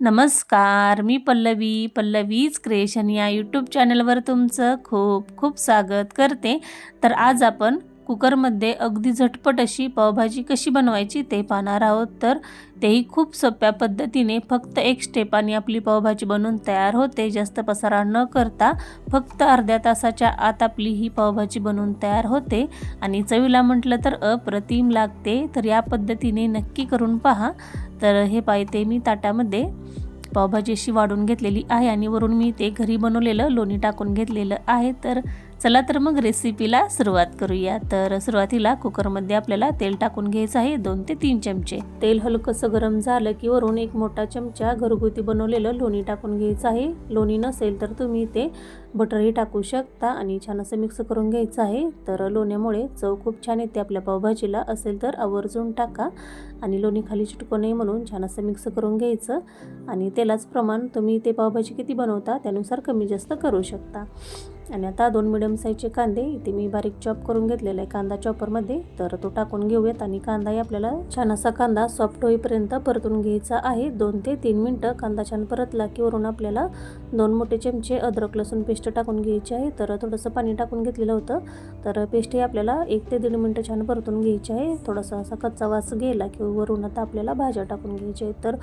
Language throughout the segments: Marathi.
नमस्कार मी पल्लवी. पल्लवीज क्रिएशन या यूट्यूब चॅनलवर तुमचं खूप खूप स्वागत करते. तर आज आपण कुकरमध्ये अगदी झटपट अशी पावभाजी कशी बनवायची ते पाहणार आहोत. तर तेही खूप सोप्या पद्धतीने फक्त एक स्टेपाने आपली पावभाजी बनवून तयार होते. जास्त पसारा न करता फक्त अर्ध्या तासाच्या आत आपली ही पावभाजी बनवून तयार होते. आणि चवीला म्हटलं तर अप्रतिम लागते. तर या पद्धतीने नक्की करून पहा. तर हे पाहते मी ताटामध्ये. पावभाजी अशी वाढून घेतलेली आहे आणि वरून मी ते घरी बनवलेलं लोणी टाकून घेतलेलं आहे. तर चला तर मग रेसिपीला सुरुवात करूया. तर सुरुवातीला कुकरमध्ये आपल्याला तेल टाकून घ्यायचं आहे दोन ते तीन चमचे. तेल हलकंसं गरम झालं की वरून एक मोठा चमचा घरगुती बनवलेलं लोणी टाकून घ्यायचं आहे. लोणी नसेल तर तुम्ही ते बटरही टाकू शकता आणि छान असं मिक्स करून घ्यायचं आहे. तर लोण्यामुळे चव खूप छान येते आपल्या पावभाजीला. असेल तर आवर्जून टाका आणि लोणी खाली चिटकू नये म्हणून छान असं मिक्स करून घ्यायचं. आणि तेलाच प्रमाण तुम्ही ते पावभाजी किती बनवता त्यानुसार कमी जास्त करू शकता. आणि आता दोन मिडियम साईजचे कांदे इथे मी बारीक चॉप करून घेतलेला आहे कांदा चॉपरमध्ये तर तो टाकून घेऊयात आणि कांदाही आपल्याला छान असा कांदा सॉफ्ट होईपर्यंत परतून घ्यायचा आहे. दोन ते तीन मिनटं कांदा छान परतला की वरून आपल्याला दोन मोठे चमचे अद्रक लसूण पेस्ट पेस्ट टाकून घ्यायची आहे. तर थोडंसं पाणी टाकून घेतलेलं होतं. तर पेस्ट ही आपल्याला एक ते दीड मिनटं छान परतून घ्यायची आहे. थोडासा असा कच्चा वास गेला की वरून आता आपल्याला भाज्या टाकून घ्यायच्या आहेत. तर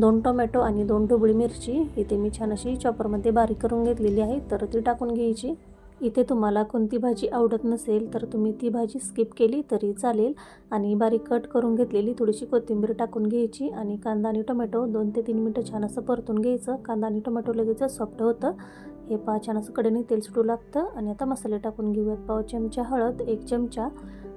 दोन टोमॅटो आणि दोन ढोबळी मिरची इथे मी छान अशी चॉपरमध्ये बारीक करून घेतलेली आहे. तर ती टाकून घ्यायची. इथे तुम्हाला कोणती भाजी आवडत नसेल तर तुम्ही ती भाजी स्किप केली तरी चालेल. आणि बारीक कट करून घेतलेली थोडीशी कोथिंबीर टाकून घ्यायची आणि कांदा आणि टोमॅटो दोन ते तीन मिनटं छान असं परतून घ्यायचं. कांदा आणि टोमॅटो लगेच सॉफ्ट होतं. हे पहा छान असं कडेने तेल सुटू लागतं. आणि आता मसाले टाकून घेऊयात पाव चमचा हळद एक चमचा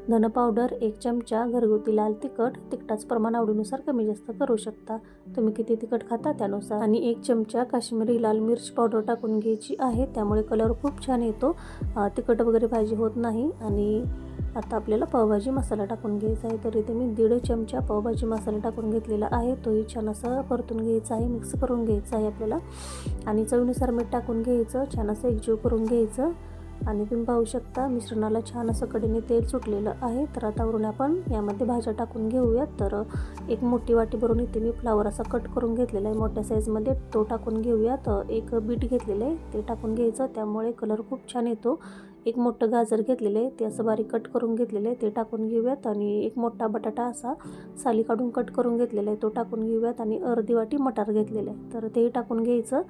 धन पावडर एक चमचा घरगुती लाल तिखट तिखटाचं प्रमाण आवडीनुसार कमी जास्त करू शकता. तुम्ही किती तिखट खाता त्यानुसार. आणि एक चमचा काश्मीरी लाल मिर्च पावडर टाकून घ्यायची आहे. त्यामुळे कलर खूप छान येतो. तिखट वगैरे भाजी होत नाही. आणि आता आपल्याला पावभाजी मसाला टाकून घ्यायचा आहे. तर इथे मी दीड चमचा पावभाजी मसाला टाकून घेतलेला आहे. तोही छान असं परतून घ्यायचा आहे. मिक्स करून घ्यायचा आहे आपल्याला. आणि चवीनुसार मीठ टाकून घ्यायचं. छान असं एकजीव करून घ्यायचं. आणि तुम्ही पाहू शकता मिश्रणाला छान असं कडेने तेल सुटलेलं आहे. तर आता वरून आपण यामध्ये भाज्या टाकून घेऊयात. तर एक मोठी वाटी भरून इथे मी फ्लावर असा कट करून घेतलेला आहे. मोठ्या साईजमध्ये तो टाकून घेऊयात. एक बीट घेतलेलं आहे. ते टाकून घ्यायचं. त्यामुळे कलर खूप छान येतो. एक मोठं गाजर घेतलेलं आहे ते असं बारीक कट करून घेतलेलं आहे ते टाकून घेऊयात. आणि एक मोठा बटाटा असा साली काढून कट करून घेतलेला आहे तो टाकून घेऊयात. आणि अर्धी वाटी मटार घेतलेलं आहे. तर तेही टाकून घ्यायचं.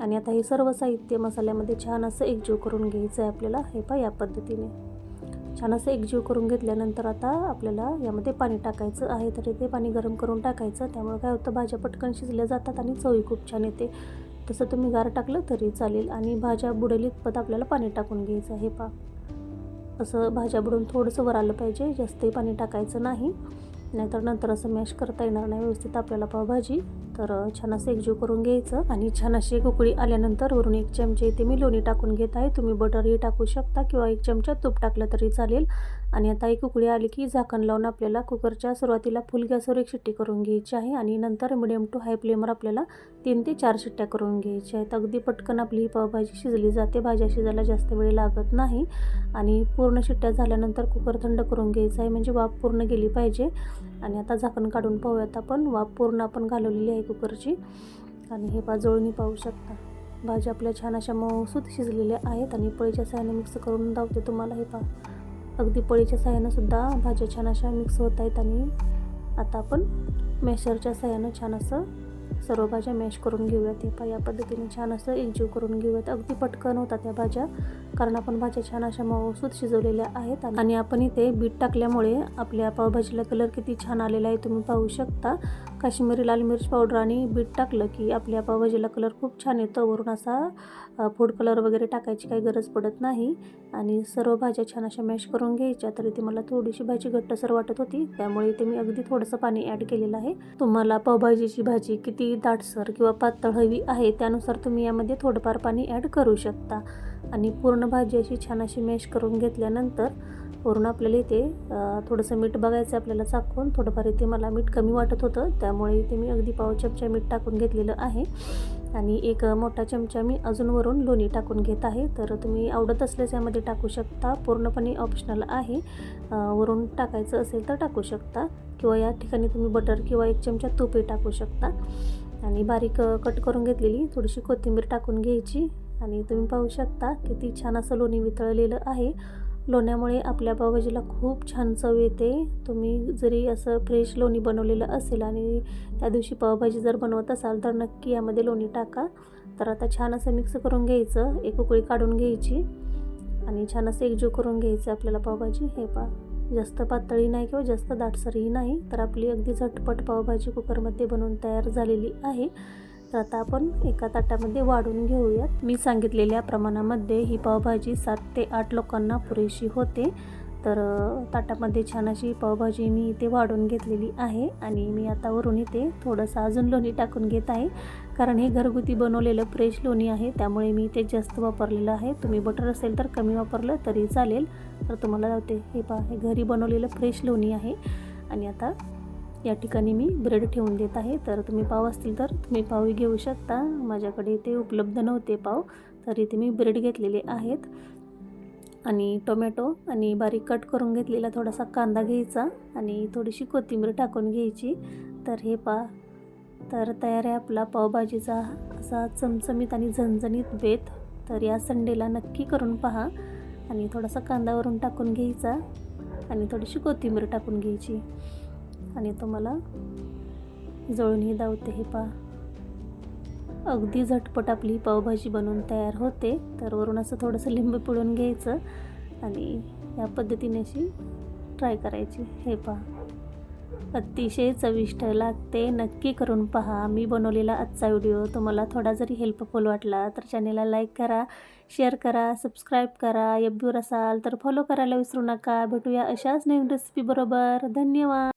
आणि आता हे सर्व साहित्य मसाल्यामध्ये छान असं एकजीव करून घ्यायचं आहे आपल्याला. हे पा या पद्धतीने. छान असं एकजीव करून घेतल्यानंतर आता आपल्याला यामध्ये पाणी टाकायचं आहे. तर ते पाणी गरम करून टाकायचं. त्यामुळे काय होतं भाज्या पटकन शिजल्या जातात आणि चवही खूप छान येते. तसं तुम्ही गार टाकलं तरी चालेल आणि भाज्या बुडेलीत पद आपल्याला पाणी टाकून घ्यायचं आहे पा असं भाज्या बुडून थोडंसं वर आलं पाहिजे जास्तही पाणी टाकायचं नाही. नाहीतर नंतर असं मॅश करता येणार नाही व्यवस्थित आपल्याला पावभाजी तर छान असं एकजीव करून घ्यायचं आणि छान अशी उकळी आल्यानंतर वरून एक चमचे इथे मी लोणी टाकून घेत आहे. तुम्ही बटरही टाकू शकता किंवा एक चमचा तूप टाकलं तरी चालेल. आणि आता एक उकळी आली की झाकण लावून आपल्याला कुकरच्या सुरुवातीला फुल गॅसवर एक शिट्टी करून घ्यायची आहे आणि नंतर मिडियम टू हाय फ्लेमवर आपल्याला तीन ते चार शिट्ट्या करून घ्यायच्या आहेत. अगदी पटकन आपली ही पावभाजी शिजली जाते. भाज्या शिजायला जास्त वेळ लागत नाही. आणि पूर्ण शिट्ट्या झाल्यानंतर कुकर थंड करून घ्यायचा आहे. म्हणजे वाफ पूर्ण गेली पाहिजे. आणि आता झाकण काढून पाहूयात आपण. वाफ पूर्ण आपण घालवलेली आहे कुकरची. आणि हे पाजोळणी पाहू शकता. भाज्या आपल्या छान अशा मऊसूत शिजलेल्या आहेत आणि पळीच्या साह्याने मिक्स करून दावते तुम्हाला हे पा अगदी पळीच्या साह्यानं सुद्धा भाज्या छान अशा मिक्स होत आहेत आणि आता आपण मॅशरच्या साह्यानं छान असं सर्व भाज्या मॅश करून घेऊयात. ते पा या पद्धतीने छान असं एकजीव करून घेऊयात. अगदी पटकन होतात त्या भाज्या कारण आपण भाज्या छान अशा मऊसूत शिजवलेल्या आहेत आणि आपण इथे बीट टाकल्यामुळे आपल्या पावभाजीला कलर किती छान आलेला आहे तुम्ही पाहू शकता. काश्मीरी लाल मिरची पावडर आणि बीट टाकलं की आपल्या पावभाजीला कलर खूप छान येतो. वरून असा फूड कलर वगैरे टाकायची काही गरज पडत नाही. आणि सर्व भाज्या छान अशा मॅश करून घ्यायच्या. तरी ती मला थोडीशी भाजी घट्टसर वाटत होती. त्यामुळे इथे मी अगदी थोडंसं पाणी ॲड केलेलं आहे. तुम्हाला पावभाजीची भाजी किती दाटसर किंवा पातळ हवी आहे त्यानुसार तुम्ही यामध्ये थोडंफार पाणी ॲड करू शकता. आणि पूर्ण भाजी अशी छान अशी मॅश करून घेतल्यानंतर वरून आपल्याला इथे थोडंसं मीठ बघायचं आपल्याला चाकून. थोडंफार इथे मला मीठ कमी वाटत होतं. त्यामुळे इथे मी अगदी पाव चमचा मीठ टाकून घेतलेलं आहे. आणि एक मोठा चमचा मी अजून वरून लोणी टाकून घेत आहे. तर तुम्ही आवडत असल्यास यामध्ये टाकू शकता. पूर्णपणे ऑप्शनल आहे. वरून टाकायचं असेल तर टाकू शकता. किंवा या ठिकाणी तुम्ही बटर किंवा एक चमचा तूपही टाकू शकता. आणि बारीक कट करून घेतलेली थोडीशी कोथिंबीर टाकून घ्यायची. आणि तुम्ही पाहू शकता किती छान असं लोणी वितळलेलं आहे. लोण्यामुळे आपल्या पावभाजीला खूप छान चव येते. तुम्ही जरी असं फ्रेश लोणी बनवलेलं असेल आणि त्या दिवशी पावभाजी जर बनवत असाल तर नक्की यामध्ये लोणी टाका. तर आता छान असं मिक्स करून घ्यायचं. एक उकळी काढून घ्यायची आणि छान असं एकजीव करून घ्यायचं आपल्याला पावभाजी. हे पा जास्त पातळी नाही किंवा जास्त दाटसरही नाही तर आपली अगदी झटपट पावभाजी कुकरमध्ये बनवून तयार झालेली आहे. तर आता आपण एका ताटामध्ये वाढून घेऊयात. मी सांगितलेल्या प्रमाणामध्ये ही पावभाजी सात ते आठ लोकांना पुरेशी होते. तर ताटामध्ये छान अशी पावभाजी मी इथे वाढून घेतलेली आहे आणि मी आता वरून इथे थोडंसं अजून लोणी टाकून घेत आहे. कारण हे घरगुती बनवलेलं फ्रेश लोणी आहे त्यामुळे मी ते जास्त वापरलेलं आहे. तुम्ही बटर असेल तर कमी वापरलं तरी चालेल. तर तुम्हाला ते हे पा हे घरी बनवलेलं फ्रेश लोणी आहे. आणि आता या ठिकाणी मी ब्रेड ठेवून देत आहे. तर तुम्ही पाव असतील तर तुम्ही पावही घेऊ शकता. माझ्याकडे इथे उपलब्ध नव्हते पाव तर इथे मी ब्रेड घेतलेले आहेत. आणि टोमॅटो आणि बारीक कट करून घेतलेला थोडासा कांदा घ्यायचा आणि थोडीशी कोथिंबीर टाकून घ्यायची. तर हे पा तर तयार आहे आपला पावभाजीचा असा चमचमीत आणि झणझणीत बेत. तर या संडेला नक्की करून पहा आणि थोडासा कांदावरून टाकून घ्यायचा आणि थोडीशी कोथिंबीर टाकून घ्यायची. आणि तुम्हाला जळूनही दावते हे पहा. अगदी झटपट आपली पावभाजी बनवून तयार होते तर वरून असं थोडंसं लिंबू पिळून घ्यायचं आणि या पद्धतीने अशी ट्राय करायची. हे पहा. अतिशय चविष्ट लागते. नक्की करून पहा. मी बनवलेला आजचा व्हिडिओ. तुम्हाला थोडा जरी हेल्पफुल वाटला तर चॅनेलला लाईक करा शेअर करा सबस्क्राईब करा. यब्यूर असाल तर फॉलो करायला विसरू नका. भेटूया अशाच नवीन रेसिपी बरोबर. धन्यवाद!